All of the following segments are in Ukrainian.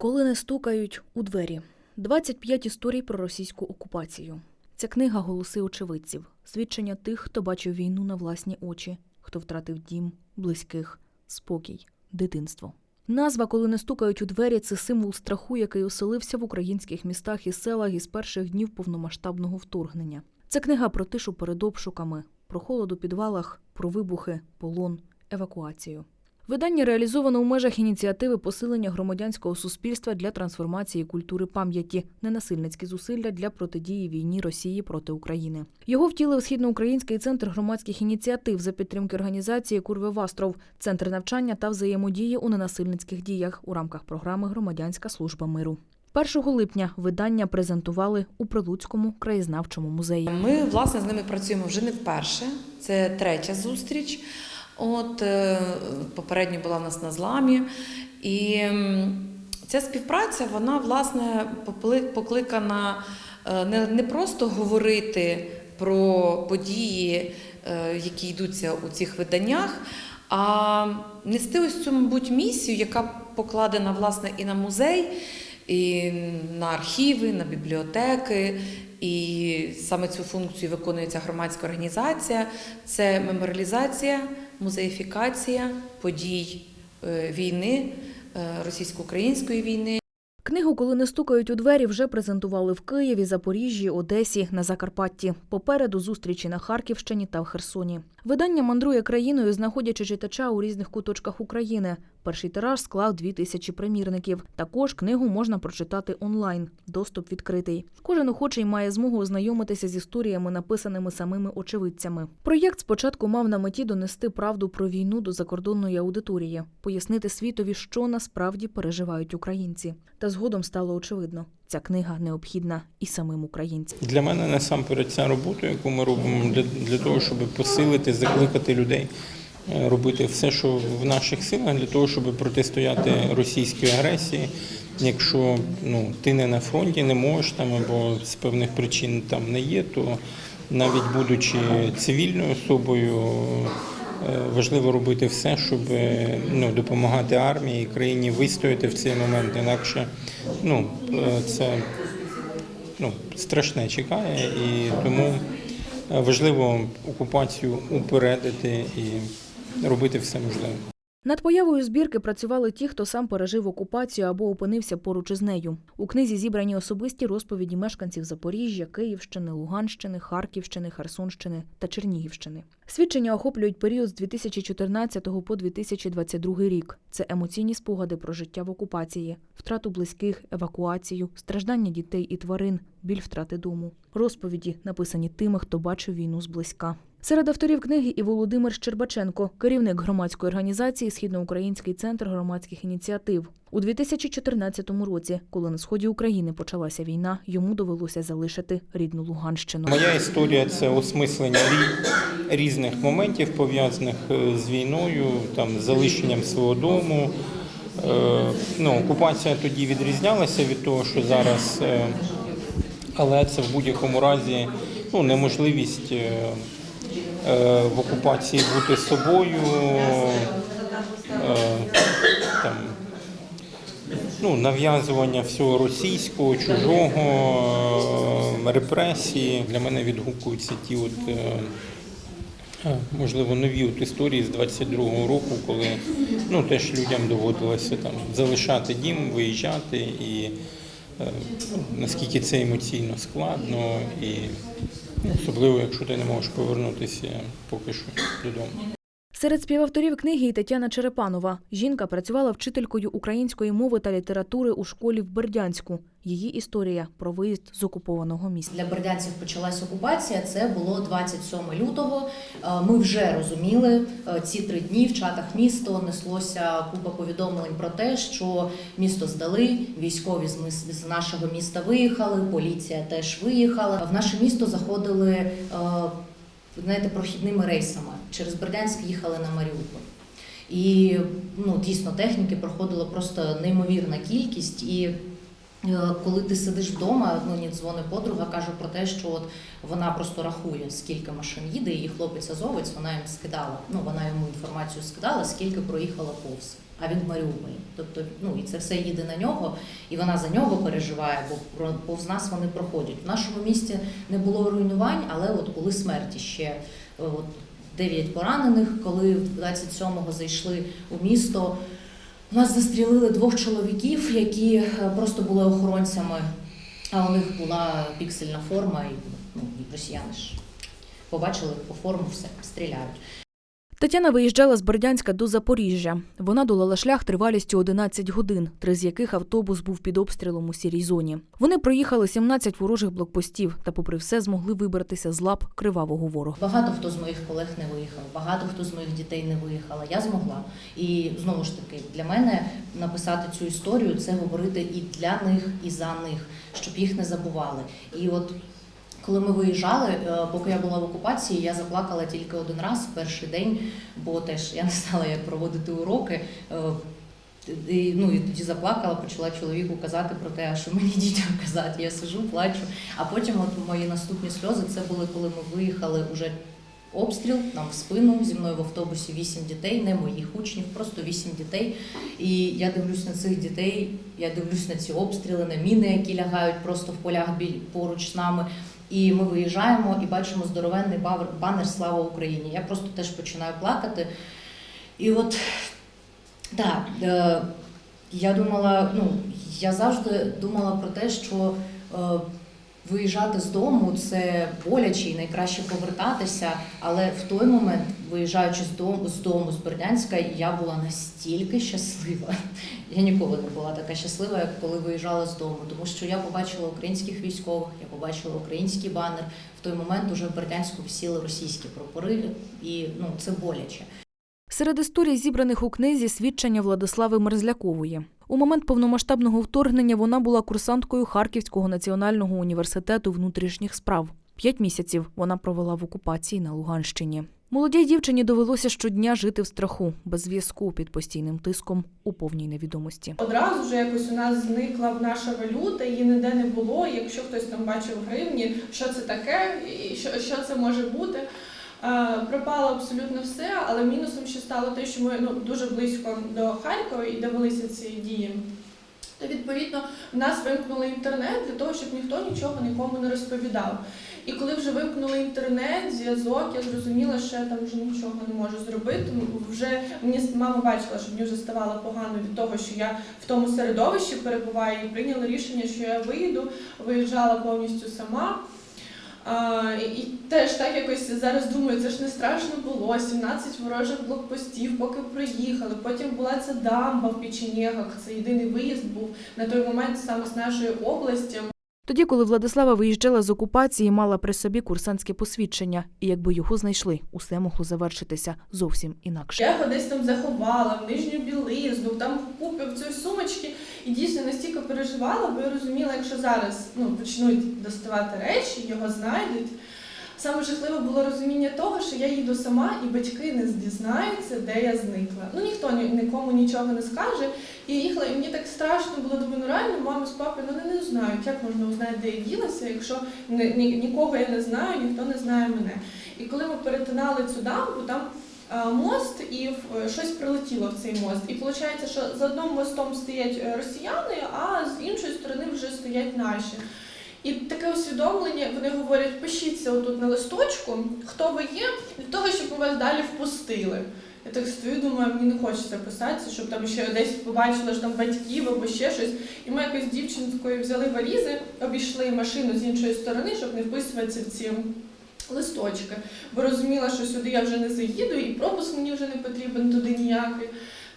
Коли не стукають у двері. 25 історій про російську окупацію. Ця книга голоси очевидців, свідчення тих, хто бачив війну на власні очі, хто втратив дім, близьких, спокій, дитинство. Назва, коли не стукають у двері, це символ страху, який оселився в українських містах і селах із перших днів повномасштабного вторгнення. Це книга про тишу перед обшуками, про холод у підвалах, про вибухи, полон, евакуацію. Видання реалізовано у межах ініціативи посилення громадянського суспільства для трансформації культури пам'яті, ненасильницькі зусилля для протидії війні Росії проти України. Його втілив східноукраїнський центр громадських ініціатив за підтримки організації Курви Вастров, центр навчання та взаємодії у ненасильницьких діях у рамках програми Громадянська служба миру. 1 липня видання презентували у Прилуцькому краєзнавчому музеї. Ми власне з ними працюємо вже не вперше. Це третя зустріч. От е, попередньо була в нас на зламі. І ця співпраця, вона власне покликана е, не, просто говорити про події, е, які йдуться у цих виданнях, а нести ось цю, мабуть, місію, яка покладена власне і на музей, і на архіви, на бібліотеки. І саме цю функцію виконує ця громадська організація. Це меморіалізація, музеїфікація подій е, війни, е, російсько-української війни. Книгу, коли не стукають у двері, вже презентували в Києві, Запоріжжі, Одесі, на Закарпатті. Попереду зустрічі на Харківщині та в Херсоні. Видання мандрує країною, знаходячи читача у різних куточках України. Перший тираж склав дві тисячі примірників. Також книгу можна прочитати онлайн. Доступ відкритий. Кожен охочий має змогу ознайомитися з історіями, написаними самими очевидцями. Проєкт спочатку мав на меті донести правду про війну до закордонної аудиторії, пояснити світові, що насправді переживають українці. Та згодом стало очевидно, ця книга необхідна і самим українцям. Для мене насамперед ця робота, яку ми робимо для, для того, щоб посилити, закликати людей е, робити все, що в наших силах, для того, щоб протистояти російській агресії. Якщо ну, ти не на фронті, не можеш там або з певних причин там не є, то навіть будучи цивільною особою, важливо робити все, щоб е, ну, допомагати армії і країні вистояти в цей момент. Інакше ну, е, це ну, страшне чекає, і тому е, важливо окупацію упередити і робити все можливе. Над появою збірки працювали ті, хто сам пережив окупацію або опинився поруч із нею. У книзі зібрані особисті розповіді мешканців Запоріжжя, Київщини, Луганщини, Харківщини, Херсонщини та Чернігівщини. Свідчення охоплюють період з 2014 по 2022 рік. Це емоційні спогади про життя в окупації, втрату близьких, евакуацію, страждання дітей і тварин, біль втрати дому. Розповіді написані тими, хто бачив війну зблизька. Серед авторів книги і Володимир Щербаченко, керівник громадської організації Східноукраїнський центр громадських ініціатив. У 2014 році, коли на сході України почалася війна, йому довелося залишити рідну Луганщину. Моя історія це осмислення різних моментів, пов'язаних е, з війною, там, залишенням свого дому. Е, Ну, окупація тоді відрізнялася від того, що зараз, е, але це в будь-якому разі ну, неможливість в окупації бути собою. е, Там, ну, нав'язування всього російського, чужого, е, репресії. Для мене відгукуються ті, от, е, е, можливо, нові от історії з 22-го року, коли ну, теж людям доводилося там, залишати дім, виїжджати, і е, ну, наскільки це емоційно складно, і особливо, якщо ти не можеш повернутися поки що додому. Серед співавторів книги і Тетяна Черепанова. Жінка працювала вчителькою української мови та літератури у школі в Бердянську. Її історія про виїзд з окупованого міста. Для бердянців почалась окупація. Це було 27 лютого. Е, Ми вже розуміли е, ці три дні в чатах місто неслося купа повідомлень про те, що місто здали, військові з нашого міста виїхали, поліція теж виїхала. В наше місто заходили. Е, Знаєте, прохідними рейсами через Бердянськ їхали на Маріуполь. І ну, дійсно техніки проходила просто неймовірна кількість. І е, коли ти сидиш вдома, ну мені дзвонить подруга, каже про те, що от вона просто рахує, скільки машин їде, і хлопець азовець, вона їм скидала. Ну вона йому інформацію скидала, скільки проїхала повз. А він в Маріуполі. Тобто, ну і це все їде на нього, і вона за нього переживає, бо повз нас вони проходять. В нашому місті не було руйнувань, але от були смерті ще е, от, 9 поранених, коли 27-го зайшли у місто. У нас застрілили двох чоловіків, які е, просто були охоронцями, а у них була піксельна форма, і, ну, і росіяни ж побачили по форму, все, стріляють. Тетяна виїжджала з Бердянська до Запоріжжя. Вона долала шлях тривалістю 11 годин, три з яких автобус був під обстрілом у сірій зоні. Вони проїхали 17 ворожих блокпостів та, попри все, змогли вибратися з лап кривавого ворога. Багато хто з моїх колег не виїхав, багато хто з моїх дітей не виїхала. Я змогла. І знову ж таки, для мене написати цю історію це говорити і для них, і за них, щоб їх не забували. І от коли ми виїжджали, е, поки я була в окупації, я заплакала тільки один раз в перший день, бо теж я не знала, як проводити уроки. Е, І, ну, і тоді заплакала, почала чоловіку казати про те, що мені дітям казати. Я сижу, плачу. А потім от мої наступні сльози це були, коли ми виїхали уже обстріл нам в спину. Зі мною в автобусі вісім дітей, не моїх учнів, просто вісім дітей. І я дивлюсь на цих дітей, я дивлюсь на ці обстріли, на міни, які лягають просто в полях біль поруч з нами. І ми виїжджаємо і бачимо здоровенний банер Слава Україні. Я просто теж починаю плакати. І от так, е, я думала, ну я завжди думала про те, що е, виїжджати з дому це боляче і найкраще повертатися. Але в той момент, виїжджаючи з дому з дому з Бердянська, я була настільки щаслива. Я ніколи не була така щаслива, як коли виїжджала з дому, тому що я побачила українських військових, я побачила український банер. В той момент уже в Бердянську всіли російські прапори, і ну це боляче. Серед історій, зібраних у книзі, свідчення Владислави Мерзлякової. У момент повномасштабного вторгнення вона була курсанткою Харківського національного університету внутрішніх справ. П'ять місяців вона провела в окупації на Луганщині. Молодій дівчині довелося щодня жити в страху, без зв'язку під постійним тиском у повній невідомості. Одразу ж якось у нас зникла наша валюта, її ніде не було. Якщо хтось там бачив гривні, що це таке, і що, що це може бути. Е, пропало абсолютно все, але мінусом ще стало те, що ми ну, дуже близько до Харкова і довелися ці дії. То відповідно в нас вимкнули інтернет для того, щоб ніхто нічого нікому не розповідав. І коли вже вимкнули інтернет, зв'язок, я зрозуміла, що я там вже нічого не можу зробити. Вже мені мама бачила, що мені вже ставало погано від того, що я в тому середовищі перебуваю, і прийняла рішення, що я виїду, виїжджала повністю сама. І теж так якось зараз думаю, це ж не страшно було. 17 ворожих блокпостів, поки приїхали. Потім була ця дамба в Печенєгах. Це єдиний виїзд був на той момент саме з нашої області. Тоді, коли Владислава виїжджала з окупації, мала при собі курсантське посвідчення, і якби його знайшли, усе могло завершитися зовсім інакше. Я його десь там заховала, в нижню білизну, там купив в сумочки. І дійсно настільки переживала, бо я розуміла, якщо зараз ну, почнуть доставати речі, його знайдуть. Саме жахливе було розуміння того, що я їду сама, і батьки не дізнаються, де я зникла. Ну ніхто нікому нічого не скаже. І їхала, і мені так страшно було, думаю, ну реально, мама з папою ну, вони не знають, як можна узнати, де я ділася, якщо ні, ні- нікого я не знаю, ніхто не знає мене. І коли ми перетинали цю дамбу, там мост і щось прилетіло в цей мост. І виходить, що за одним мостом стоять е, росіяни, а з іншої сторони вже стоять наші. І таке усвідомлення, вони говорять, пишіться отут на листочку, хто ви є, для того, щоб ми вас далі впустили. Я так стою, думаю, мені не хочеться писатися, щоб там ще десь побачила що там батьків або ще щось. І ми якось дівчинкою взяли валізи, обійшли машину з іншої сторони, щоб не вписуватися в ці листочки. Бо розуміла, що сюди я вже не заїду, і пропуск мені вже не потрібен туди ніякий.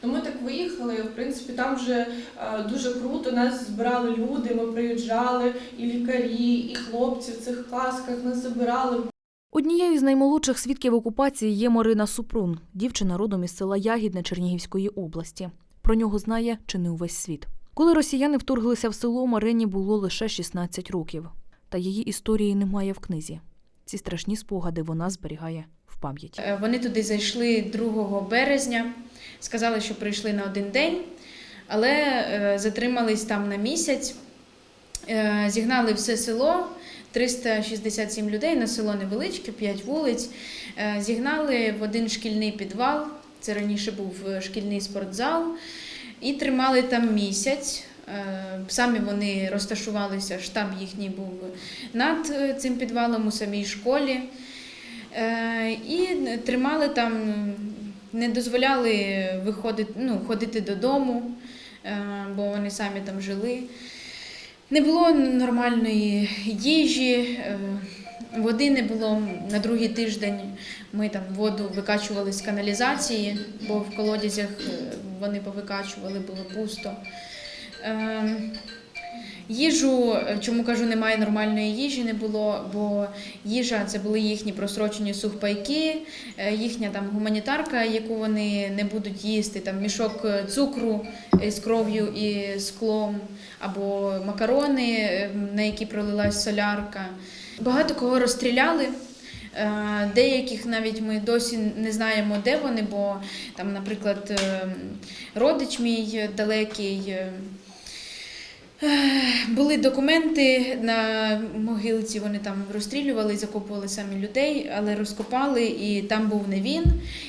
То ми так виїхали. В принципі, там вже е, дуже круто. Нас збирали люди. Ми приїжджали, і лікарі, і хлопці в цих касках нас забирали. Однією з наймолодших свідків окупації є Марина Супрун, дівчина родом із села Ягідне Чернігівської області. Про нього знає чи не увесь світ. Коли росіяни вторглися в село, Марині було лише 16 років. Та її історії немає в книзі. Ці страшні спогади вона зберігає в пам'яті. Е, Вони туди зайшли 2 березня, сказали, що прийшли на один день, але е, затримались там на місяць, Е, зігнали все село. 367 людей на село невеличке, 5 вулиць. Зігнали в один шкільний підвал. Це раніше був шкільний спортзал. І тримали там місяць. Е, Самі вони розташувалися, штаб їхній був над е, цим підвалом у самій школі. Е, І тримали там, не дозволяли виходити, ну, ходити додому, бо вони самі там жили. Не було нормальної їжі, води не було. На другий тиждень ми там воду викачували з каналізації, бо в колодязях вони повикачували, було пусто. Е, Їжу, е, чому кажу, немає нормальної їжі, не було, бо їжа це були їхні просрочені сухпайки, е, їхня там гуманітарка, яку вони не будуть їсти, там мішок е, цукру з кров'ю і склом, або макарони, на які пролилась солярка. Багато кого розстріляли. Деяких навіть ми досі не знаємо, де вони, бо там, наприклад, е, родич мій далекий. Е, Були документи на могилці, вони там розстрілювали, закопували самі людей, але розкопали, і там був не він.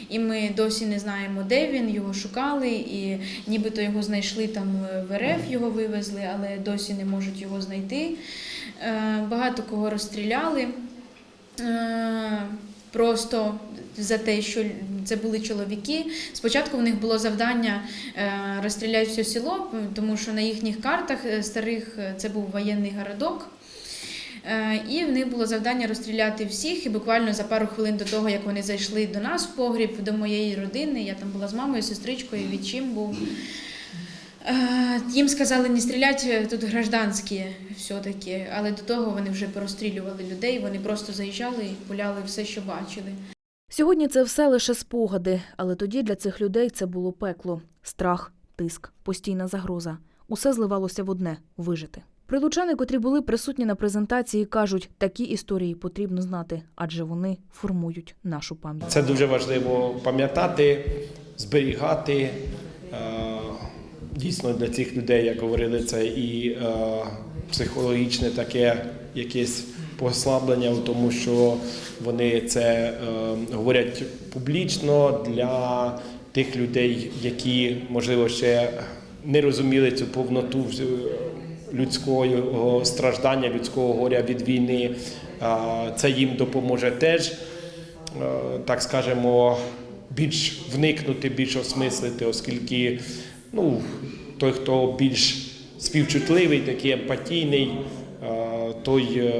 І ми досі не знаємо, де він, його шукали, і нібито його знайшли там в РФ, його вивезли, але досі не можуть його знайти. Е, Багато кого розстріляли. Е, Просто за те, що це були чоловіки. Спочатку в них було завдання е, розстріляти все село, тому що на їхніх картах е, старих е, це був воєнний городок. І в них було завдання розстріляти всіх. І буквально за пару хвилин до того, як вони зайшли до нас в погріб, до моєї родини, я там була з мамою, сестричкою, відчим був. Їм сказали не стріляти, тут гражданські все-таки, але до того вони вже порозстрілювали людей, вони просто заїжджали і пуляли все, що бачили. Сьогодні це все лише спогади, але тоді для цих людей це було пекло, страх, тиск, постійна загроза. Усе зливалося в одне вижити. Прилучани, котрі були присутні на презентації, кажуть, такі історії потрібно знати, адже вони формують нашу пам'ять. Це дуже важливо пам'ятати, зберігати. Е, Дійсно, для цих людей, як говорили, це і е, психологічне таке якесь послаблення, в тому що вони це е, говорять публічно для тих людей, які, можливо, ще не розуміли цю повноту е, людського страждання, людського горя від війни. Це їм допоможе теж е, так скажемо, більш вникнути, більш осмислити, оскільки ну, той, хто більш співчутливий, такий емпатійний, той,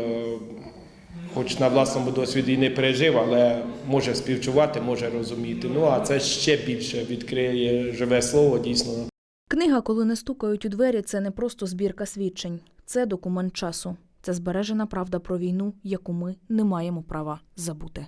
хоч на власному досвіді не пережив, але може співчувати, може розуміти. Ну а це ще більше відкриє живе слово, дійсно. Книга, коли не стукають у двері, це не просто збірка свідчень, це документ часу. Це збережена правда про війну, яку ми не маємо права забути.